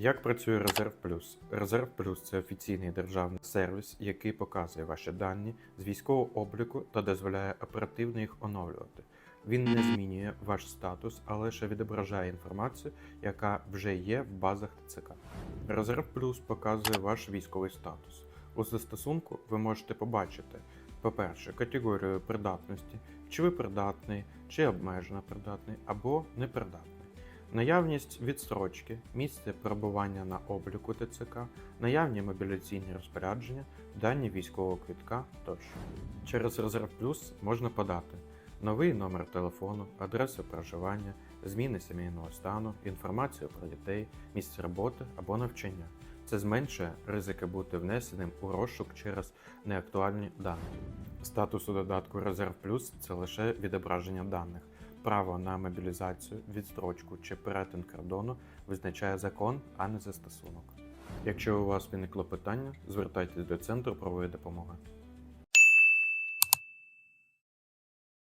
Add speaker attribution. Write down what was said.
Speaker 1: Як працює Резерв Плюс? Резерв Плюс це офіційний державний сервіс, який показує ваші дані з військового обліку та дозволяє оперативно їх оновлювати. Він не змінює ваш статус, а лише відображає інформацію, яка вже є в базах ТЦК. Резерв Плюс показує ваш військовий статус. У застосунку ви можете побачити, по-перше, категорію придатності, чи ви придатний, чи обмежено придатний, або непридатний. Наявність відстрочки, місце перебування на обліку ТЦК, наявні мобілізаційні розпорядження, дані військового квитка тощо. Через Резерв Плюс можна подати новий номер телефону, адресу проживання, зміни сімейного стану, інформацію про дітей, місце роботи або навчання. Це зменшує ризики бути внесеним у розшук через неактуальні дані. Статус у додатку Резерв Плюс це лише відображення даних. Право на мобілізацію, відстрочку чи перетин кордону визначає закон, а не застосунок. Якщо у вас виникло питання, звертайтесь до центру правової допомоги.